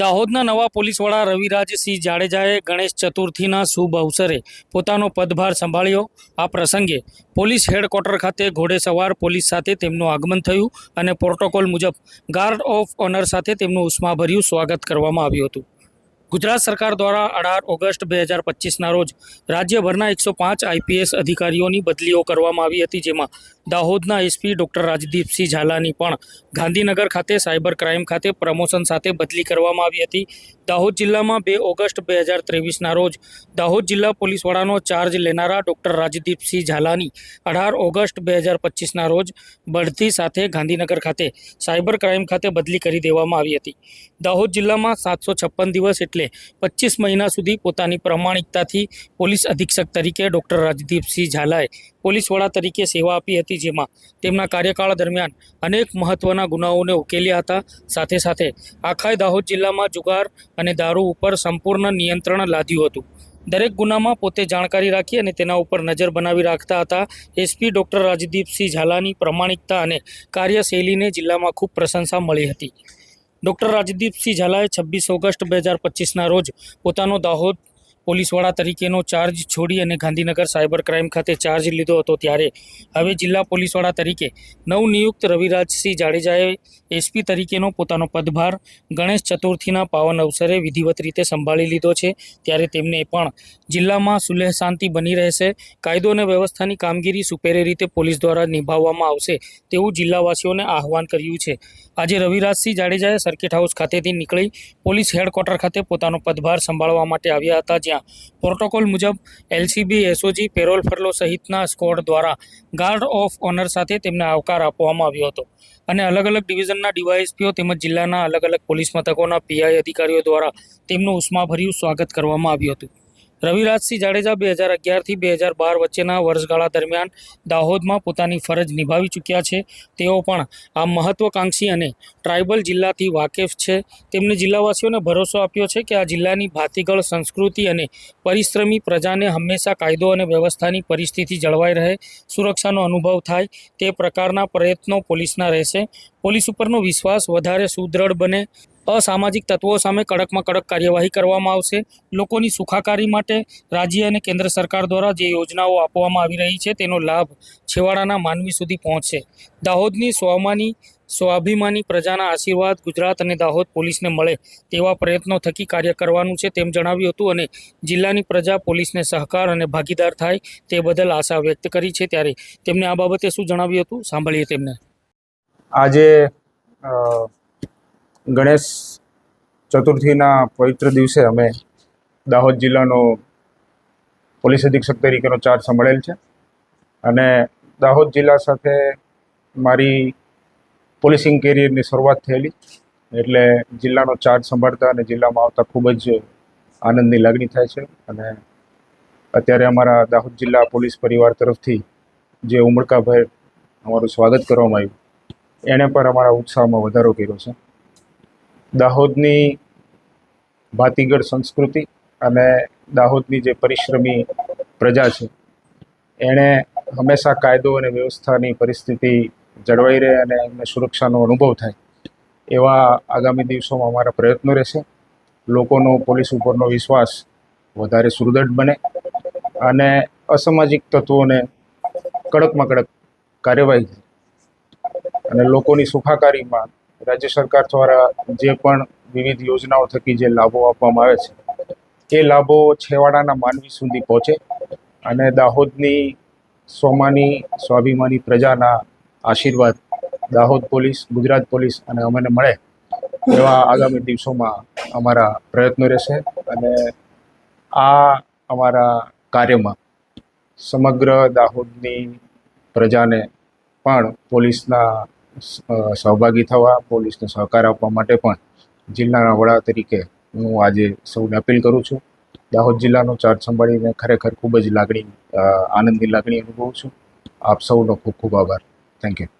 દાહોદના નવા પોલીસ વડા રવિરાજસિંહ જાડેજાએ ગણેશ ચતુર્થીના શુભ અવસરે પોતાનો પદભાર સંભાળ્યો. આ પ્રસંગે પોલીસ હેડક્વાર્ટર ખાતે ઘોડેસવાર પોલીસ સાથે તેમનું આગમન થયું અને પ્રોટોકોલ મુજબ ગાર્ડ ઓફ ઓનર સાથે તેમનું ઉષ્માભર્યું સ્વાગત કરવામાં આવ્યું હતું. ગુજરાત સરકાર દ્વારા અઢાર ઓગસ્ટ બે હજાર પચીસના રોજ રાજ્યભરના એકસો પાંચ આઈપીએસ અધિકારીઓની બદલીઓ કરવામાં આવી હતી, જેમાં દાહોદના એસપી ડૉક્ટર રાજદીપસિંહ ઝાલાની પણ ગાંધીનગર ખાતે સાયબર ક્રાઇમ ખાતે પ્રમોશન સાથે બદલી કરવામાં આવી હતી. દાહોદ જિલ્લામાં બે ઓગસ્ટ બે હજાર ત્રેવીસના રોજ દાહોદ જિલ્લા પોલીસ વડાનો ચાર્જ લેનારા ડૉક્ટર રાજદીપસિંહ ઝાલાની અઢાર ઓગસ્ટ બે હજાર પચીસના રોજ બઢતી સાથે ગાંધીનગર ખાતે સાયબર ક્રાઇમ ખાતે બદલી કરી દેવામાં આવી હતી. દાહોદ જિલ્લામાં સાતસો છપ્પન દિવસ એટલે પચીસ મહિના સુધી પોતાની પ્રમાણિકતાથી પોલીસ અધિક્ષક તરીકે ડૉક્ટર રાજદીપસિંહ ઝાલાએ પોલીસ વડા તરીકે સેવા આપી હતી. જેમાં તેમના કાર્યકાળ દરમિયાન અનેક મહત્ત્વના ગુનાઓને ઉકેલ્યા હતા. સાથે સાથે આખાય દાહોદ જિલ્લામાં જુગાર અને દારૂ ઉપર સંપૂર્ણ નિયંત્રણ લાદ્યું હતું. દરેક ગુનામાં પોતે જાણકારી રાખી અને તેના ઉપર નજર બનાવી રાખતા હતા. એસપી ડૉક્ટર રાજદીપસિંહ ઝાલાની પ્રમાણિકતા અને કાર્યશૈલીને જિલ્લામાં ખૂબ પ્રશંસા મળી હતી. ડૉક્ટર રાજદીપસિંહ ઝાલાએ છવ્વીસ ઓગસ્ટ બે હજાર પચીસના રોજ પોતાનો દાહોદ પોલીસ વડા તરીકેનો ચાર્જ છોડી અને ગાંધીનગર સાયબર ક્રાઇમ ખાતે ચાર્જ લીધો હતો ત્યારે. હવે જિલ્લા પોલીસવાળા તરીકે નવનિયુક્ત રવિરાજસિંહ જાડેજાએ એસપી તરીકેનો પોતાનો પદભાર ગણેશ ચતુર્થીના પાવન અવસરે વિધિવત રીતે સંભાળી લીધો છે. ત્યારે તેમને પણ જિલ્લામાં સુલેહ શાંતિ બની રહેશે, કાયદો અને વ્યવસ્થાની કામગીરી સુપેરે રીતે પોલીસ દ્વારા નિભાવવામાં આવશે તેવું જિલ્લાવાસીઓને આહવાન કર્યું છે. આજે રવિરાજસિંહ જાડેજાએ સર્કિટ હાઉસ ખાતેથી નીકળી પોલીસ હેડક્વાર્ટર ખાતે પોતાનો પદભાર સંભાળવા માટે આવ્યા હતા, જ્યાં પ્રોટોકોલ મુજબ, એલસીબી, એસઓજી, પેરોલ ફરલો સહિતના સ્કોડ દ્વારા ગાર્ડ ઓફ ઓનર સાથે તેમને આવકાર આપવામાં આવ્યો હતો. અને અલગ અલગ ડિવિઝનના ડીવાયએસપીઓ તેમજ જિલ્લાના અલગ અલગ પોલીસ મથકોના પીઆઈ અધિકારીઓ દ્વારા તેમનું ઉષ્માભર્યું સ્વાગત કરવામાં આવ્યું હતું. રવિરાજસિંહ જાડેજા બે હજાર અગિયારથી બે હજાર બાર વચ્ચેના વર્ષગાળા દરમિયાન દાહોદમાં પોતાની ફરજ નિભાવી ચૂક્યા છે. તેઓ પણ આ મહત્વકાંક્ષી અને ટ્રાઇબલ જિલ્લાથી વાકેફ છે. તેમણે જિલ્લાવાસીઓને ભરોસો આપ્યો છે કે આ જિલ્લાની ભાતીગળ સંસ્કૃતિ અને પરિશ્રમી પ્રજાને હંમેશા કાયદો અને વ્યવસ્થાની પરિસ્થિતિ જળવાઈ રહે, સુરક્ષાનો અનુભવ થાય, તે પ્રકારના પ્રયત્નો પોલીસના રહેશે. પોલીસ ઉપરનો વિશ્વાસ વધારે સુદૃઢ બને. અસામાજિક તત્વો સામે કડકમાં કડક કાર્યવાહી કરવામાં આવશે. લોકોની સુખાકારી માટે રાજ્ય અને કેન્દ્ર સરકાર દ્વારા જે યોજનાઓ આપવામાં આવી રહી છે, તેનો લાભ છેવાડાના માનવી સુધી પહોંચશે. દાહોદની સ્વામાની, સ્વાભિમાની પ્રજાના આશીર્વાદ ગુજરાત અને દાહોદ પોલીસને મળે તેવા પ્રયત્નો થકી કાર્ય કરવાનું છે તેમ જણાવ્યું હતું અને જિલ્લાની પ્રજા પોલીસને સહકાર અને ભાગીદાર થાય તે બદલ આશા વ્યક્ત કરી છે. ત્યારે તેમને આ બાબતે શું જણાવ્યું હતું? સાંભળીએ તેમને. આજે ગણેશ ચતુર્થીના પવિત્ર દિવસે અમે દાહોદ જિલ્લાનો પોલીસ અધિક્ષક તરીકેનો ચાર્જ સંભાળેલ છે. અને દાહોદ જિલ્લા સાથે મારી પોલીસિંગ કેરિયરની શરૂઆત થયેલી. એટલે જિલ્લાનો ચાર્જ સંભાળતા અને જિલ્લામાં આવતા ખૂબ જ આનંદની લાગણી થાય છે. અને અત્યારે અમારા દાહોદ જિલ્લા પોલીસ પરિવાર તરફથી જે ઉમળકાભેર અમારું સ્વાગત કરવામાં આવ્યું એણે પણ અમારા ઉત્સાહમાં વધારો કર્યો છે. દાહોદની ભાતીગળ સંસ્કૃતિ અને દાહોદની જે પરિશ્રમી પ્રજા છે, એણે હંમેશા કાયદો અને વ્યવસ્થાની પરિસ્થિતિ જળવાઈ રહે અને એમને સુરક્ષાનો અનુભવ થાય, એવા આગામી દિવસોમાં અમારા પ્રયત્નો રહેશે. લોકોનો પોલીસ ઉપરનો વિશ્વાસ વધારે સુદૃઢ બને અને અસામાજિક તત્વોને કડકમાં કડક કાર્યવાહી અને લોકોની સુખાકારીમાં રાજ્ય સરકાર દ્વારા જે પણ વિવિધ યોજનાઓ થકી જે લાભો આપવામાં આવે છે, એ લાભો છેવાડાના માનવી સુધી પહોંચે અને દાહોદની સોમાની સ્વાભિમાની પ્રજાના આશીર્વાદ દાહોદ પોલીસ, ગુજરાત પોલીસ અને અમને મળે એવા આગામી દિવસોમાં અમારા પ્રયત્નો રહેશે અને આ અમારા કાર્યમાં સમગ્ર દાહોદની પ્રજાને પણ પોલીસના સહભાગી થવા, પોલીસને સહકાર આપવા માટે પણ જિલ્લાના વડા તરીકે હું આજે સૌને અપીલ કરું છું. દાહોદ જિલ્લાનો ચાર્જ સંભાળીને ખરેખર ખૂબ જ લાગણી આનંદની લાગણી અનુભવું છું. આપ સૌનો ખૂબ ખૂબ આભાર. Thank you